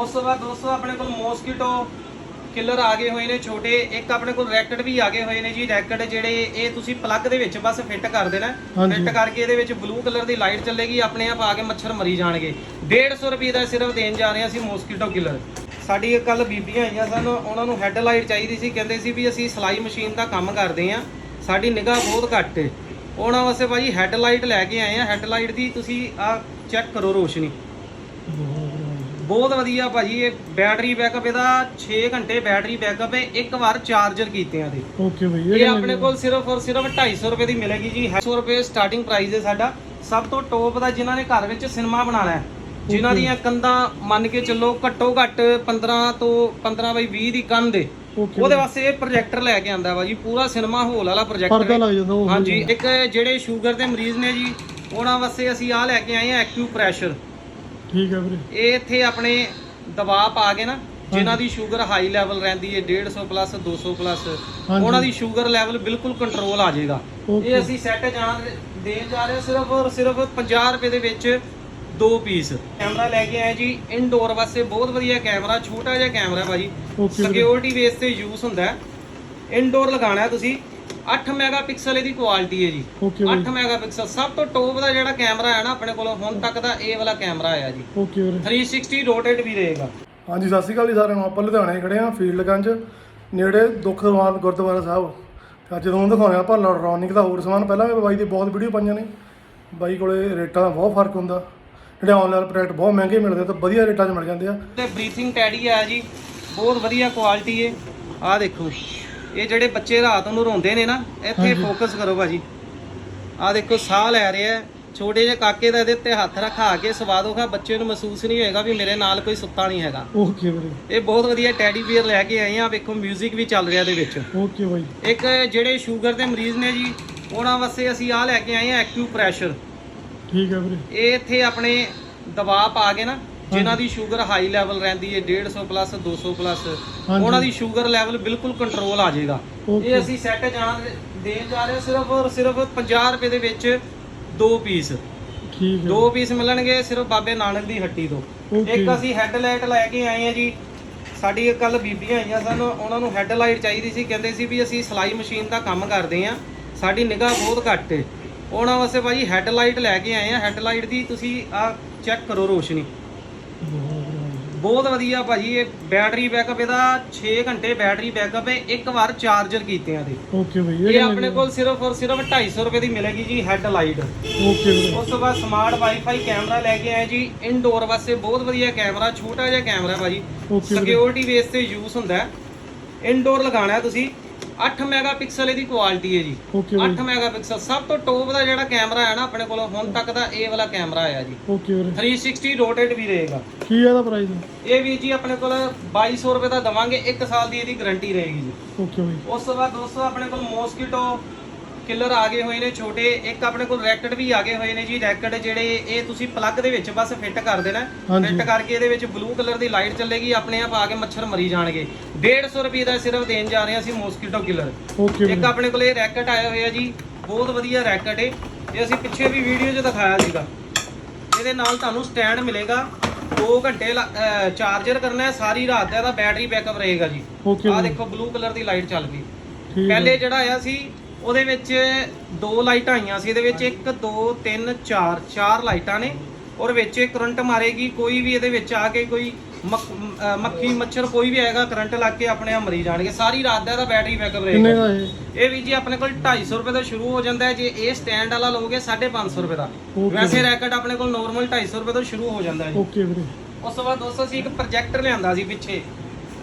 ਉਸ ਤੋਂ ਬਾਅਦ ਦੋਸਤੋ ਆਪਣੇ ਕੋਲ ਮੋਸਕੀਟੋ ਕਿਲਰ ਆ ਗਏ ਹੋਏ ਨੇ ਛੋਟੇ। ਇੱਕ ਆਪਣੇ ਕੋਲ ਰੈਕਟ ਵੀ ਆ ਗਏ ਹੋਏ ਨੇ ਜੀ। ਰੈਕਟ ਜਿਹੜੇ ਇਹ ਤੁਸੀਂ ਪਲੱਗ ਦੇ ਵਿੱਚ ਬਸ ਫਿੱਟ ਕਰ ਦੇਣਾ। ਫਿੱਟ ਕਰਕੇ ਇਹਦੇ ਵਿੱਚ ਬਲੂ ਕਲਰ ਦੀ ਲਾਈਟ ਚੱਲੇਗੀ। ਆਪਣੇ ਆਪ ਆ ਕੇ ਮੱਛਰ ਮਰੀ ਜਾਣਗੇ। 150 ਰੁਪਏ ਦਾ ਸਿਰਫ ਦੇਣ ਜਾ ਰਹੇ ਅਸੀਂ ਮੋਸਕੀਟੋ ਕਿਲਰ ਸਾਡੀ ਕੱਲ ਬੀਬੀਆਂ ਆਈਆਂ ਸਨ। ਉਹਨਾਂ ਨੂੰ ਹੈੱਡ ਲਾਈਟ ਚਾਹੀਦੀ ਸੀ। ਕਹਿੰਦੇ ਸੀ ਵੀ ਅਸੀਂ ਸਲਾਈ ਮਸ਼ੀਨ ਦਾ ਕੰਮ ਕਰਦੇ ਹਾਂ। ਸਾਡੀ ਨਿਗਾਹ ਬਹੁਤ ਘੱਟ ਹੈ ਉਹਨਾਂ ਵਾਸਤੇ ਭਾਜੀ ਹੈੱਡ ਲਾਈਟ ਲੈ ਕੇ ਆਏ ਆ ਹੈੱਡ ਲਾਈਟ ਦੀ ਤੁਸੀਂ ਆ ਚੈੱਕ ਕਰੋ ਰੋਸ਼ਨੀ। ਬਹੁਤ ਵਧੀਆ ਭਾਜੀ ਇਹ ਬੈਟਰੀ ਬੈਕਅਪ ਇਹਦਾ 6 ਘੰਟੇ ਬੈਟਰੀ ਬੈਕਅਪ ਹੈ ਇੱਕ ਵਾਰ ਚਾਰਜਰ ਕੀਤੇ ਆ ਦੇ ਓਕੇ ਬਈ ਇਹ ਆਪਣੇ ਕੋਲ ਸਿਰਫ ਔਰ ਸਿਰਫ 250 ਰੁਪਏ ਦੀ ਮਿਲੇਗੀ ਜੀ 100 ਰੁਪਏ ਸਟਾਰਟਿੰਗ ਪ੍ਰਾਈਸ ਹੈ ਸਾਡਾ। ਸਭ ਤੋਂ ਟੌਪ ਦਾ ਜਿਨ੍ਹਾਂ ਨੇ ਘਰ ਵਿੱਚ ਸਿਨੇਮਾ ਬਣਾਉਣਾ ਹੈ ਜਿਨ੍ਹਾਂ ਦੀਆਂ ਕੰਧਾਂ ਮੰਨ ਕੇ ਚੱਲੋ ਘੱਟੋ ਘੱਟ 15 ਤੋਂ 15 ਬਾਈ 20 ਦੀ ਕੰਧ ਓਕੇ ਉਹਦੇ ਵਾਸਤੇ ਇਹ ਪ੍ਰੋਜੈਕਟਰ ਲੈ ਕੇ ਆਂਦਾ ਵਾ ਜੀ ਪੂਰਾ ਸਿਨੇਮਾ ਹਾਲ ਵਾਲਾ ਪ੍ਰੋਜੈਕਟਰ ਹਾਂਜੀ ਇੱਕ ਜਿਹੜੇ ਸ਼ੂਗਰ ਦੇ ਮਰੀਜ਼ ਨੇ ਜੀ ਉਹਨਾਂ ਵਾਸਤੇ ਅਸੀਂ ਆ ਲੈ ਕੇ ਆਏ ਆ ਐਕਿਊ ਪ੍ਰੈਸ਼ਰ ਠੀਕ ਹੈ ਵੀਰੇ। ਇਹ ਇੱਥੇ ਆਪਣੇ ਦਬਾਅ ਪਾ ਕੇ ਨਾ ਜਿਨ੍ਹਾਂ ਦੀ ਸ਼ੂਗਰ ਹਾਈ ਲੈਵਲ ਰਹਿੰਦੀ ਹੈ 150 ਪਲੱਸ 200 ਪਲੱਸ। ਉਹਨਾਂ ਦੀ ਸ਼ੂਗਰ ਲੈਵਲ ਬਿਲਕੁਲ ਕੰਟਰੋਲ ਆ ਜਾਏਗਾ. ਇਹ ਅਸੀਂ ਸੈੱਟ ਜਾਣ ਦੇਣ ਜਾ ਰਹੇ ਸਿਰਫ ਔਰ ਸਿਰਫ 50 ਰੁਪਏ ਦੇ ਵਿੱਚ ਦੋ ਪੀਸ ਕੈਮਰਾ ਲੈ ਕੇ ਆਏ ਜੀ ਇਨਡੋਰ ਵਾਸਤੇ ਬਹੁਤ ਵਧੀਆ ਕੈਮਰਾ ਛੋਟਾ ਜਿਹਾ ਕੈਮਰਾ ਭਾਜੀ। ਸਿਕਿਉਰਿਟੀ ਬੇਸ ਤੇ ਯੂਜ਼ ਹੁੰਦਾ ਹੈ। ਇਨਡੋਰ ਲਗਾਉਣਾ ਹੈ ਤੁਸੀਂ 8 ਮੈਗਾਪਿਕਸਲ ਇਹਦੀ ਕੁਆਲਿਟੀ ਹੈ ਜੀ। ਓਕੇ ਬਈ। 8 ਮੈਗਾਪਿਕਸਲ ਸਭ ਤੋਂ ਟੌਪ ਦਾ ਜਿਹੜਾ ਕੈਮਰਾ ਹੈ ਨਾ ਆਪਣੇ ਕੋਲ ਹੁਣ ਤੱਕ ਦਾ ਇਹ ਵਾਲਾ ਕੈਮਰਾ ਆਇਆ ਜੀ। ਓਕੇ ਵੀਰੇ। 360 ਰੋਟੇਟ ਵੀ ਰਹੇਗਾ। ਹਾਂਜੀ ਸਤਿ ਸ਼੍ਰੀ ਅਕਾਲ ਜੀ ਸਾਰਿਆਂ ਨੂੰ। ਆਪਾਂ ਲੁਧਿਆਣੇ ਖੜੇ ਆ ਫੀਲਡਗੰਜ ਨੇੜੇ ਦੁੱਖਵਾਨ ਗੁਰਦੁਆਰਾ ਸਾਹਿਬ। ਤੇ ਅੱਜ ਤੁਹਾਨੂੰ ਦਿਖਾਉਣੇ ਆਪਾਂ ਇਲੈਕਟ੍ਰੋਨਿਕ ਦਾ ਹੋਰ ਸਮਾਨ। ਪਹਿਲਾਂ ਵੀ ਬਾਈ ਦੀ ਬਹੁਤ ਵੀਡੀਓ ਪਾਈਆਂ ਨੇ। ਬਾਈ ਕੋਲੇ ਰੇਟਾਂ ਦਾ ਬਹੁਤ ਫ਼ਰਕ ਹੁੰਦਾ। ਜਿਹੜੇ ਆਨਲਾਈਨ ਪ੍ਰੋਡਕਟ ਬਹੁਤ ਮਹਿੰਗੇ ਮਿਲਦੇ ਤਾਂ ਵਧੀਆ ਰੇਟਾਂ 'ਚ ਮਿਲ ਜਾਂਦੇ ਆ। ਤੇ ਬਰੀਥਿੰਗ ਟੈਡੀ ਆ ਜੀ। ਬਹੁਤ ਵਧੀਆ ਕੁਆਲਿਟੀ ਹੈ। ਆਹ ਦੇਖੋ। ਇਹ ਜਿਹੜੇ ਬੱਚੇ ਰਾਤ ਨੂੰ ਰੋਂਦੇ ਨੇ ਨਾ ਇੱਥੇ। ਫੋਕਸ ਕਰੋ ਭਾਜੀ। ਆਹ ਦੇਖੋ ਸਾਹ ਲੈ ਰਿਹਾ ਹੈ। ਛੋਟੇ ਜਿਹੇ ਕਾਕੇ ਦਾ ਇਹਦੇ ਉੱਤੇ ਹੱਥ ਰਖਾ ਕੇ ਸਵਾਦੋ ਖਾ ਬੱਚੇ ਨੂੰ ਮਹਿਸੂਸ ਨਹੀਂ ਹੋਏਗਾ ਵੀ ਮੇਰੇ ਨਾਲ ਕੋਈ ਸੁੱਤਾ ਨਹੀਂ ਹੈਗਾ। ਓਕੇ ਵੀਰੇ ਇਹ ਬਹੁਤ ਵਧੀਆ ਟੈਡੀ ਬੀਅਰ ਲੈ ਕੇ ਆਏ ਆ। ਵੇਖੋ 뮤직 ਵੀ ਚੱਲ ਰਿਹਾ ਇਹਦੇ ਵਿੱਚ। ਓਕੇ ਬਾਈ ਇੱਕ ਜਿਹੜੇ ਸ਼ੂਗਰ ਦੇ ਮਰੀਜ਼ ਨੇ ਜੀ ਉਹਨਾਂ ਵਾਸਤੇ ਅਸੀਂ ਆਹ ਲੈ ਕੇ ਆਏ ਆ ਐਕਿਊ ਪ੍ਰੈਸ਼ਰ ਠੀਕ ਹੈ ਵੀਰੇ। ਇਹ ਇੱਥੇ ਆਪਣੇ ਦਬਾਅ ਪਾ ਕੇ ਨਾ ਜਿਨ੍ਹਾਂ ਦੀ ਸ਼ੂਗਰ ਹਾਈ ਲੈਵਲ ਰਹਿੰਦੀ ਹੈ 150 ਪਲੱਸ 200 ਪਲੱਸ। ਉਹਨਾਂ ਦੀ ਸ਼ੂਗਰ ਲੈਵਲ ਬਿਲਕੁਲ ਕੰਟਰੋਲ ਆ ਜਾਏਗਾ. ਇਹ ਅਸੀਂ ਸੈੱਟ ਜਾਣ ਦੇਣ ਜਾ ਰਹੇ ਸਿਰਫ ਔਰ ਸਿਰਫ 50 ਰੁਪਏ ਦੇ ਵਿੱਚ ਦੋ ਪੀਸ ਠੀਕ ਹੈ। ਦੋ ਪੀਸ ਮਿਲਣਗੇ ਸਿਰਫ ਬਾਬੇ ਨਾਨਕ ਦੀ ਹੱਟੀ ਤੋਂ. ਇੱਕ ਅਸੀਂ ਹੈੱਡ ਲਾਈਟ ਲੈ ਕੇ ਆਏ ਆ ਜੀ। ਸਾਡੀ ਕੱਲ ਬੀਬੀਆਂ ਆਈਆਂ ਸਨ ਉਹਨਾਂ ਨੂੰ ਹੈੱਡ ਲਾਈਟ ਚਾਹੀਦੀ ਸੀ। ਕਹਿੰਦੇ ਸੀ ਵੀ ਅਸੀਂ ਸਲਾਈ ਮਸ਼ੀਨ ਦਾ ਕੰਮ ਕਰਦੇ ਆ ਸਾਡੀ ਨਿਗਾਹ ਬਹੁਤ ਘੱਟ ਹੈ। ਉਹਨਾਂ ਵਾਸਤੇ ਭਾਜੀ ਹੈੱਡ ਲਾਈਟ ਲੈ ਕੇ ਆਏ ਆ ਹੈੱਡ ਲਾਈਟ ਦੀ ਤੁਸੀਂ ਆ ਚੈੱਕ ਕਰੋ ਰੋਸ਼ਨੀ। ਬਹੁਤ ਵਧੀਆ ਭਾਜੀ ਇਹ ਬੈਟਰੀ ਬੈਕਅਪ ਇਹਦਾ 6 ਘੰਟੇ ਬੈਟਰੀ ਬੈਕਅਪ ਹੈ ਇੱਕ ਵਾਰ ਚਾਰਜਰ ਕੀਤੇ ਆ ਦੇ ਓਕੇ ਬਾਈ ਇਹ ਆਪਣੇ ਕੋਲ ਸਿਰਫ ਔਰ ਸਿਰਫ 250 ਰੁਪਏ ਦੀ ਮਿਲੇਗੀ ਜੀ ਹੈੱਡ ਲਾਈਟ ਓਕੇ ਉਸ ਤੋਂ ਬਾਅਦ ਸਮਾਰਟ ਵਾਈਫਾਈ ਕੈਮਰਾ ਲੈ ਕੇ ਆਏ ਜੀ ਇਨਡੋਰ ਵਾਸਤੇ ਬਹੁਤ ਵਧੀਆ ਕੈਮਰਾ ਛੋਟਾ ਜਿਹਾ ਕੈਮਰਾ ਭਾਜੀ। ਸਿਕਿਉਰਿਟੀ ਬੇਸ ਤੇ ਯੂਜ਼ ਹੁੰਦਾ ਇਨਡੋਰ ਲਗਾਉਣਾ ਹੈ ਤੁਸੀਂ। 8 ਮੈਗਾਪਿਕਸਲ ਇਹਦੀ ਕੁਆਲਿਟੀ ਹੈ ਜੀ। ਓਕੇ ਬਾਈ 8 ਮੈਗਾਪਿਕਸਲ ਸਭ ਤੋਂ ਟੌਪ ਦਾ ਜਿਹੜਾ ਕੈਮਰਾ ਹੈ ਨਾ ਆਪਣੇ ਕੋਲ ਹੁਣ ਤੱਕ ਦਾ ਇਹ ਵਾਲਾ ਕੈਮਰਾ ਆਇਆ ਜੀ। ਓਕੇ ਵੀਰੇ। 360 ਰੋਟੇਟ ਵੀ ਰਹੇਗਾ। ਕੀ ਹੈ ਇਹਦਾ ਪ੍ਰਾਈਸ ਇਹ ਵੀ ਜੀ ਆਪਣੇ ਕੋਲ 2200 ਰੁਪਏ ਦਾ ਦਵਾਂਗੇ 1 ਸਾਲ ਦੀ ਇਹਦੀ ਗਾਰੰਟੀ ਰਹੇਗੀ ਜੀ। ਓਕੇ ਬਾਈ ਉਸ ਤੋਂ ਬਾਅਦ ਦੋਸਤੋ ਆਪਣੇ ਕੋਲ ਮੋਸਕੀਟੋ ਕਿਲਰ ਆ ਗਏ ਹੋਏ ਨੇ ਛੋਟੇ ਇੱਕ ਆਪਣੇ ਕੋਲ ਰੈਕਟ ਵੀ ਆ ਗਏ ਹੋਏ ਨੇ ਜੀ ਰੈਕਟ ਜਿਹੜੇ ਇਹ ਤੁਸੀਂ ਪਲੱਗ ਦੇ ਵਿੱਚ ਬਸ ਫਿੱਟ ਕਰ ਦੇਣਾ। ਫਿੱਟ ਕਰਕੇ ਇਹਦੇ ਵਿੱਚ ਬਲੂ ਕਲਰ ਦੀ ਲਾਈਟ ਚੱਲੇਗੀ ਆਪਣੇ ਆਪ ਆ ਕੇ ਮੱਛਰ ਮਰੀ ਜਾਣਗੇ। 150 ਰੁਪਏ ਦਾ ਸਿਰਫ ਦੇਣ ਜਾ ਰਹੇ ਹਾਂ ਅਸੀਂ ਮੋਸਕੀਟੋ ਕਿਲਰ ਇੱਕ ਆਪਣੇ ਕੋਲ ਇਹ ਰੈਕਟ ਆਇਆ ਹੋਇਆ ਜੀ ਬਹੁਤ ਵਧੀਆ ਰੈਕਟ ਹੈ ਇਹ ਅਸੀਂ ਪਿੱਛੇ ਵੀ ਵੀਡੀਓ 'ਚ ਦਿਖਾਇਆ ਸੀਗਾ। ਇਹਦੇ ਨਾਲ ਤੁਹਾਨੂੰ ਸਟੈਂਡ ਮਿਲੇਗਾ। 2 ਘੰਟੇ ਚਾਰਜਰ ਕਰਨਾ ਹੈ ਸਾਰੀ ਰਾਤ ਦਾ ਇਹਦਾ ਬੈਟਰੀ ਬੈਕਅਪ ਰਹੇਗਾ ਜੀ। ਵੀਰੇ ਦੇਖੋ ਬਲੂ ਕਲਰ ਦੀ ਲਾਈਟ ਚੱਲ ਗਈ। ਪਹਿਲੇ ਜਿਹੜਾ ਆਇਆ ਸੀ ਉਹਦੇ ਵਿੱਚ ਦੋ ਲਾਈਟਾਂ ਆਈਆਂ ਸੀ ਇਹਦੇ ਵਿੱਚ 1 2 3 4 ਚਾਰ ਲਾਈਟਾਂ ਨੇ ਔਰ ਵਿੱਚ ਇਹ ਕਰੰਟ ਮਾਰੇਗੀ ਕੋਈ ਵੀ ਇਹਦੇ ਵਿੱਚ ਆ ਕੇ ਕੋਈ ਮੱਖ- ਮੱਛਰ ਕੋਈ ਵੀ ਆਏਗਾ ਕਰੰਟ ਲੱਗ ਕੇ ਆਪਣੇ ਆਪ ਮਰੀ ਜਾਣਗੇ। ਸਾਰੀ ਰਾਤ ਦਾ ਇਹਦਾ ਬੈਟਰੀ ਬੈਕਅਪ ਕਿੰਨੇ ਰਹੇਗਾ ਦਾ ਇਹ? ਇਹ ਵੀ ਜੀ ਆਪਣੇ ਕੋਲ 250 ਰੁਪਏ ਤੋਂ ਸ਼ੁਰੂ ਹੋ ਜਾਂਦਾ ਹੈ ਜੇ ਇਹ ਸਟੈਂਡ ਵਾਲਾ ਲਓਗੇ 550 ਰੁਪਏ ਦਾ। Okay. ਵੈਸੇ ਰੈਕਟ ਆਪਣੇ ਕੋਲ ਨਾਰਮਲ 250 ਰੁਪਏ ਤੋਂ ਸ਼ੁਰੂ ਹੋ ਜਾਂਦਾ ਹੈ ਜੀ। ਓਕੇ ਵੀਰੇ। ਉਸ ਤੋਂ ਬਾਅਦ ਦੋਸਤੋ ਅਸੀਂ ਇੱਕ ਪ੍ਰੋਜੈਕਟਰ ਲਿਆਂਦਾ ਸੀ ਪਿੱਛੇ।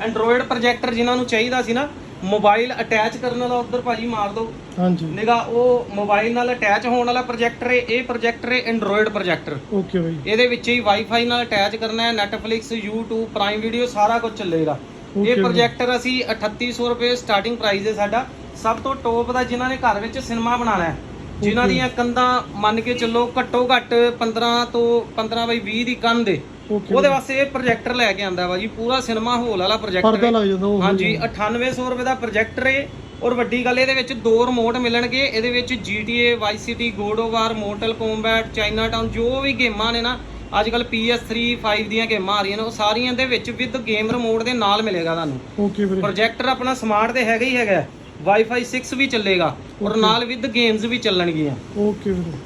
ਐਂਡਰੋਇਡ ਪ੍ਰੋਜੈਕਟਰ ਜਿਨ੍ਹਾਂ ਨੂੰ ਚਾਹੀਦਾ ਸੀ ਨਾ ਮੋਬਾਈਲ ਅਟੈਚ ਕਰਨ ਵਾਲਾ ਉਧਰ ਭਾਜੀ ਮਾਰ ਦਿਓ। ਹਾਂਜੀ। ਨਿਗਾ ਉਹ ਮੋਬਾਈਲ ਨਾਲ ਅਟੈਚ ਹੋਣ ਵਾਲਾ ਪ੍ਰੋਜੈਕਟਰ ਹੈ ਇਹ ਪ੍ਰੋਜੈਕਟਰ ਹੈ ਐਂਡਰੋਇਡ ਪ੍ਰੋਜੈਕਟਰ ਓਕੇ ਬਾਈ। ਇਹਦੇ ਵਿੱਚ ਹੀ ਵਾਈਫਾਈ ਨਾਲ ਅਟੈਚ ਕਰਨਾ ਹੈ Netflix YouTube ਪ੍ਰਾਈਮ ਵੀਡੀਓ ਸਾਰਾ ਕੁਝ ਚੱਲੇਗਾ। ਇਹ। ਪ੍ਰੋਜੈਕਟਰ ਅਸੀਂ 3800 ਰੁਪਏ ਸਟਾਰਟਿੰਗ ਪ੍ਰਾਈਸ ਹੈ ਸਾਡਾ। ਸਭ ਤੋਂ ਟੌਪ ਦਾ ਜਿਨ੍ਹਾਂ ਨੇ ਘਰ ਵਿੱਚ ਸਿਨੇਮਾ ਬਣਾਉਣਾ ਹੈ। ਜਿਨ੍ਹਾਂ ਦੀਆਂ ਕੰਧਾਂ ਮੰਨ ਕੇ ਚੱਲੋ ਘੱਟੋ ਘੱਟ 15 ਤੋਂ 15 ਬਾਈ 20 ਦੀ ਕੰਧ ਏ। ਉਹਦੇ ਵਾਸਤੇ ਇਹ ਪ੍ਰੋਜੈਕਟਰ ਲੈ ਕੇ ਆਂਦਾ ਵਾ ਜੀ ਪੂਰਾ ਸਿਨੇਮਾ ਹਾਲ ਵਾਲਾ ਪ੍ਰੋਜੈਕਟਰ ਹਾਂਜੀ 9800 ਰੁਪਏ ਦਾ ਪ੍ਰੋਜੈਕਟਰ ਏ ਔਰ ਵੱਡੀ ਗੱਲ ਇਹਦੇ ਵਿੱਚ ਦੋ ਰਿਮੋਟ ਮਿਲਣਗੇ ਇਹਦੇ ਵਿੱਚ GTA Vice City God of War Mortal Kombat China Town ਜੋ ਵੀ ਗੇਮਾਂ ਨੇ ਨਾ ਅੱਜ ਕੱਲ PS3 5 ਦੀਆਂ ਗੇਮਾਂ ਆ ਰਹੀਆਂ ਨੇ ਉਹ ਸਾਰੀਆਂ ਦੇ ਵਿੱਚ ਵਿਦ ਗੇਮ ਰਿਮੋਟ ਦੇ ਨਾਲ ਮਿਲੇਗਾ ਤੁਹਾਨੂੰ। ਓਕੇ ਵੀਰੇ। ਪ੍ਰੋਜੈਕਟਰ ਆਪਣਾ ਸਮਾਰਟ ਤੇ ਹੈਗਾ ਹੀ ਹੈਗਾ। ਵਾਈਫਾਈ 6 ਵੀ ਚੱਲੇਗਾ ਔਰ ਨਾਲ ਵਿਦ ਗੇਮਸ ਵੀ ਚੱਲਣਗੀਆਂ। ਓਕੇ ਵੀਰੇ।